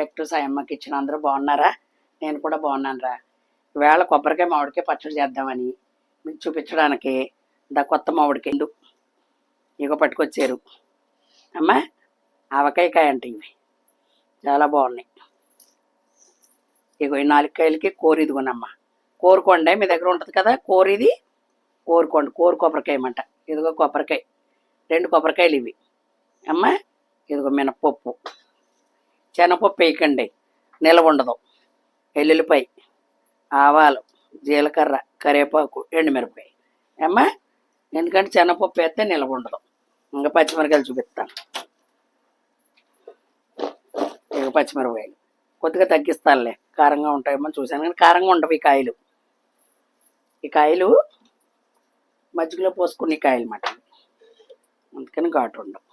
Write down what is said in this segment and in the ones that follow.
Back to సాయమ్మకి ఇచ్చిన అందరూ బాగున్నారా? నేను కూడా బాగున్నాను రా ఈవేళ కొబ్బరికాయ మామిడికాయ పచ్చడి చేద్దామని మీకు చూపించడానికి దా కొత్త మామిడికాయ ఇగో పట్టుకొచ్చారు. అమ్మా ఆవకాయకాయ అంటే ఇవి. చాలా బాగున్నాయి. ఇగో ఈ నాలుగు కాయలకి కూర ఇదిగోనమ్మా. కోరుకోండి మీ దగ్గర ఉంటుంది కదా కూర ఇది. కోరుకోండి కోరు కొబ్బరికాయ అన్నమాట ఇదిగో కొబ్బరికాయ. రెండు కొబ్బరికాయలు ఇవి. అమ్మా ఇదిగో మినపప్పు శనగపప్పు వేయకండి నిలవ ఉండదు ఎల్లుల్లిపాయ ఆవాలు జీలకర్ర కరివేపాకు ఎండుమిరపకాయ. అమ్మా ఎందుకంటే శనగపప్పు వేస్తే నిలవ ఉండదు ఇంకా పచ్చిమిరకాయలు చూపిస్తాను. ఇక పచ్చిమిరపకాయలు. కొద్దిగా తగ్గిస్తానులే. కారంగా ఉంటాయేమో చూశాను. కానీ కారంగా ఉండవు ఈ కాయలు. ఈ కాయలు మజ్జిగలో పోసుకునే కాయలు అన్నమాట అందుకని ఘాటు ఉండవు.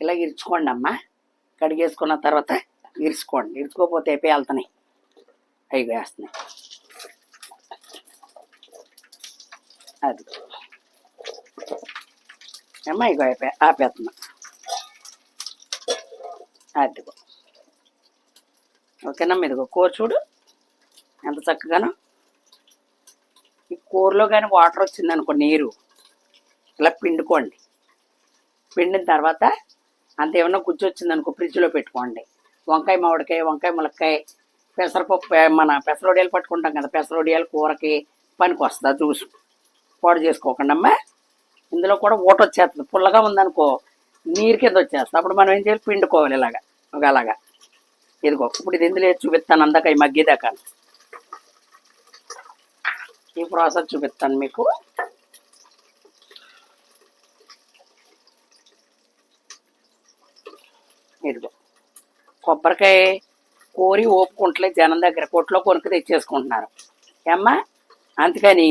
ఇలా ఇరుచుకోండి అమ్మా కడిగేసుకున్న తర్వాత ఇరుచుకోండి. ఇరుచుకోపోతే అయిపోయి వెళ్తున్నాయి అవి వేస్తున్నాయి. అది. అమ్మా ఇగో అయిపోయి ఆపేస్తున్నా. అదిగో ఓకేనమ్మా ఇదిగో కూర చూడు. ఎంత చక్కగానో. ఈ కూరలో కానీ వాటర్ వచ్చిందనుకో నీరు. ఇలా పిండుకోండి. పిండిన తర్వాత అంత ఏమన్నా గుజ్జు వచ్చిందనుకో ఫ్రిడ్జ్లో పెట్టుకోండి. వంకాయ మామిడికాయ వంకాయ ములక్కాయ పెసరపప్పు మన పెసరొడియాలు పట్టుకుంటాం కదా పెసరొడియాలు కూరకి పనికి వస్తుంది జ్యూస్. పాడు చేసుకోకుండా అమ్మా. ఇందులో కూడా ఊట వచ్చేస్తుంది. పుల్లగా ఉందనుకో నీరు కింద వచ్చేస్తుంది. అప్పుడు మనం ఏం చేయాలి? పిండుకోవాలి ఇలాగా ఒక అలాగా ఇదిగో ఇప్పుడు ఇది ఇందులో చూపిస్తాను? అందాక ఈ మగ్గేదాకా ఈ ప్రాసెస్ చూపిస్తాను మీకు ఇదిగో కొబ్బరికాయ కోరి ఓపుకుంటలే జనం దగ్గర. కొట్లో కొనుక్కు తెచ్చేసుకుంటున్నారు. ఏమ్మా? అందుకని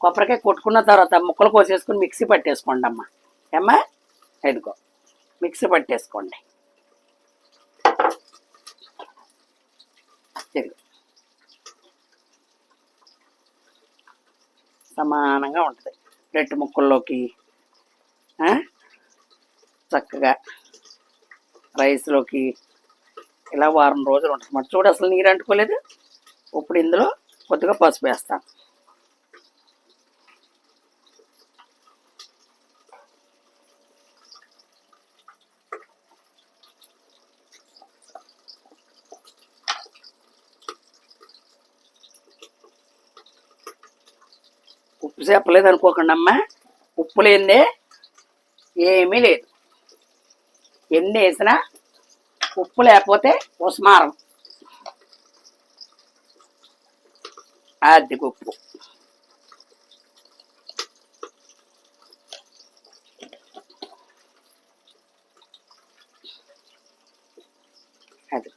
కొబ్బరికాయ కొట్టుకున్న తర్వాత ముక్కలు కోసేసుకుని మిక్సీ పట్టేసుకోండి అమ్మా. ఏమ్మా? ఎదుగో మిక్సీ పట్టేసుకోండి. సమానంగా ఉంటుంది. రెట్టు ముక్కల్లోకి చక్కగా రైస్లోకి ఇలా వారం రోజులు ఉంటుంది మరి చూడు అసలు నీరు అంటుకోలేదు. ఇప్పుడు ఇందులో కొద్దిగా పసుపు వేస్తాను. ఉప్పు చెప్పలేదు అనుకోకుండా అమ్మా ఉప్పు లేనిదే ఏమీ లేదు. ఎన్ని వేసినా ఉప్పు లేకపోతే ఉస్మారం. అది ఉప్పు. అది.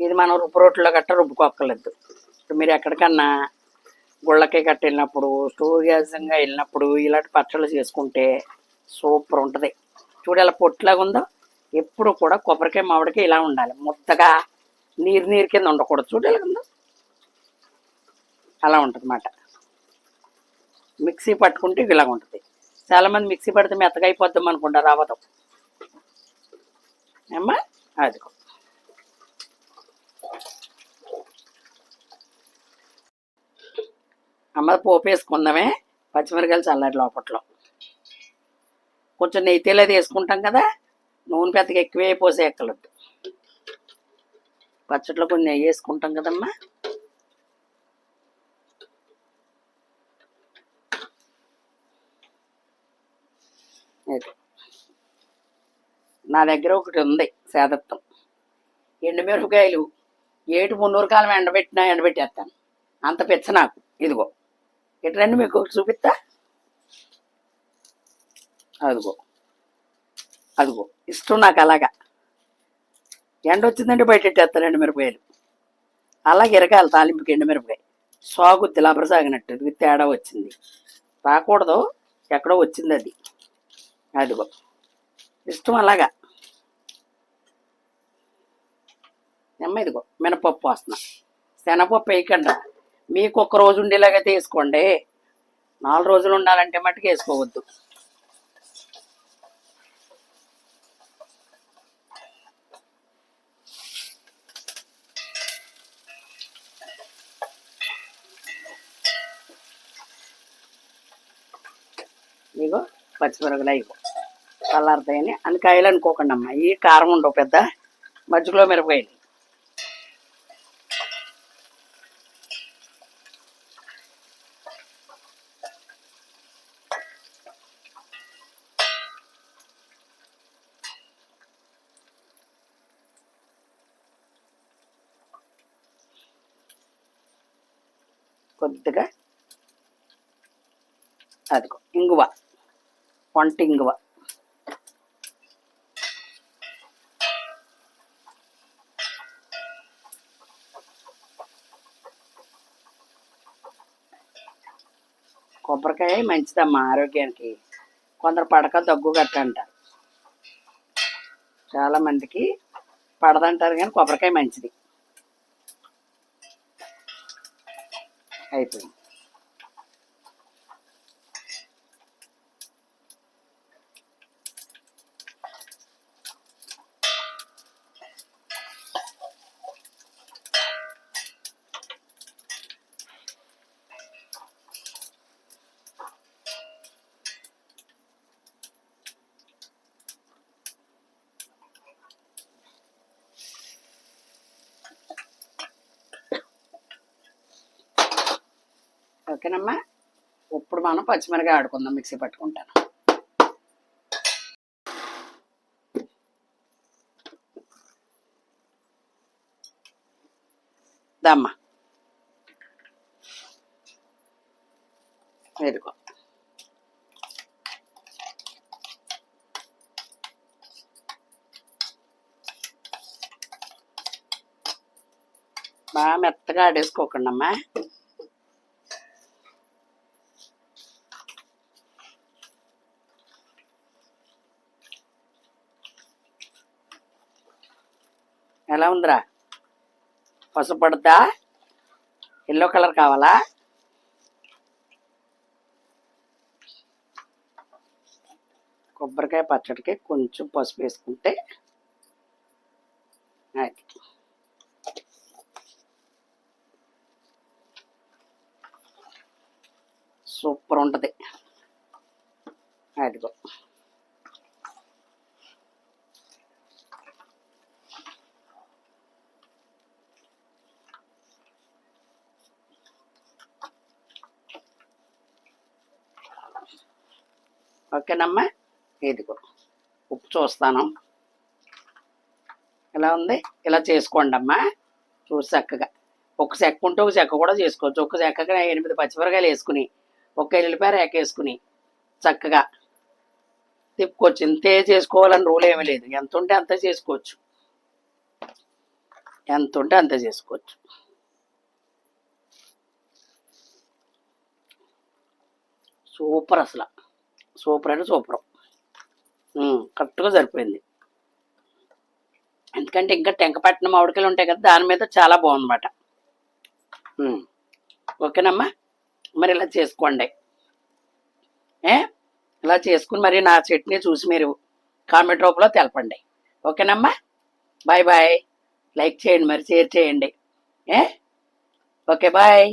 ఇది మనం రుబ్బు రొట్టెలో గట్ట రుబ్బుకోక్కర్లేదు. ఇప్పుడు మీరు ఎక్కడికన్నా గుళ్ళకి గట్ట వెళ్ళినప్పుడు టూరిజంగా వెళ్ళినప్పుడు ఇలాంటి పచ్చళ్ళు చేసుకుంటే సూపర్ ఉంటుంది. చూడు ఎలా పొట్టులాగా ఉందో ఎప్పుడు కూడా కొబ్బరికాయ మామిడికాయ ఇలా ఉండాలి. ముద్దగా నీరు నీరు కింద ఉండకూడదు. చూడు ఎలా ఉందో? అలా ఉంటుంది అన్నమాట మిక్సీ పట్టుకుంటే ఇలాగ ఉంటుంది. చాలామంది మిక్సీ పడితే మెత్తగా అయిపోద్దాం అనుకుంటారు అవ్వదు ఏమ్మా? అదిగో. అమ్మ పోపు వేసుకుందామే. పచ్చిమిరకాయలు చల్లారి లోపట్లో. కొంచెం నెయ్యి తెలియదు వేసుకుంటాం కదా నూనె పెద్దగా ఎక్కువే పోసే ఎక్కలొద్దు పచ్చట్లో కొన్ని నెయ్యి వేసుకుంటాం కదమ్మా. నా దగ్గర ఒకటి ఉంది సేదత్వం ఎండుమిరపకాయలు ఏటు మున్నూరు కాలం ఎండబెట్టినా ఎండబెట్టేస్తాను. అంత పిచ్చ నాకు. ఇదిగో. ఇటు రండి మీకు చూపిస్తా. అదిగో. అదిగో. ఇష్టం నాకు అలాగా. ఎండ వచ్చిందంటే బయట ఎండమిరపకాయలు అలాగే ఇరగాలి తాలింపుకి ఎండమిరపకాయ సాగుద్ది లబర సాగినట్టు ఇది తేడా వచ్చింది. రాకూడదు. ఎక్కడో వచ్చింది అది అదిగో. ఇష్టం అలాగా. అమ్మ ఇదిగో. మినపప్పు వస్తున్నా. శనగపప్పు వేయకుండా. మీకు ఒక్క రోజు ఉండేలాగా తీసుకోండి. నాలుగు రోజులు ఉండాలంటే మట్టుకు వేసుకోవద్దు. ఇగో పచ్చిమిరపకాయలు ఇగో చల్లారుతాయని. అన్ని కాయలు అనుకోకండి అమ్మ ఈ కారం ఉండవు పెద్ద. మధ్యలో మిరపకాయలు. కొద్దిగా అదిగో ఇంగువ. వంటింగువ కొబ్బరికాయ మంచిదమ్మా ఆరోగ్యానికి. కొందరు పడక దగ్గు గట్ట అంటారు చాలా మందికి పడదంటారు కానీ కొబ్బరికాయ మంచిది. అయిపోయింది. ఓకేనమ్మా? ఇప్పుడు మనం పచ్చిమిరకాయ ఆడుకుందాం మిక్సీ పట్టుకుంటాను. దమ్మా ఇదిగో. బాగా మెత్తగా ఆడేసుకోకండి అమ్మా ఎలా ఉందిరా? పసుపు ఎల్లో కలర్ కావాలా? కొబ్బరికాయ పచ్చడికి కొంచెం పసుపు వేసుకుంటే అది. సూపర్ ఉంటుంది. అదిగో. ఓకేనమ్మా ఇదిగో ఉప్పు చూస్తాను. ఎలా ఉంది? ఇలా చేసుకోండి అమ్మా. చూసి చక్కగా. ఒక చెక్క ఉంటే ఒక చెక్క కూడా చేసుకోవచ్చు. ఒక చెక్కగా ఎనిమిది పచ్చిమిరకాయలు వేసుకుని ఒక ఎల్లిపాయ రేక వేసుకుని చక్కగా తిప్పుకోవచ్చు ఇంతే చేసుకోవాలని రూల్ ఏమీ లేదు. ఎంత ఉంటే అంత చేసుకోవచ్చు. ఎంత ఉంటే అంత చేసుకోవచ్చు. సూపర్ అసలు. సూపర్ అంటే సూపర్. కరెక్ట్గా సరిపోయింది. ఎందుకంటే ఇంకా టెంకపట్నం మామిడికాయలు ఉంటాయి కదా దాని మీద చాలా బాగుందన్నమాట. ఓకేనమ్మా? మరి ఇలా చేసుకోండి. ఏ? ఇలా చేసుకుని మరి నా చెట్ని చూసి మీరు కామెంట్ రూపంలో తెలపండి. ఓకేనమ్మా? Bye bye. లైక్ చేయండి మరి షేర్ చేయండి. ఏ? Okay bye.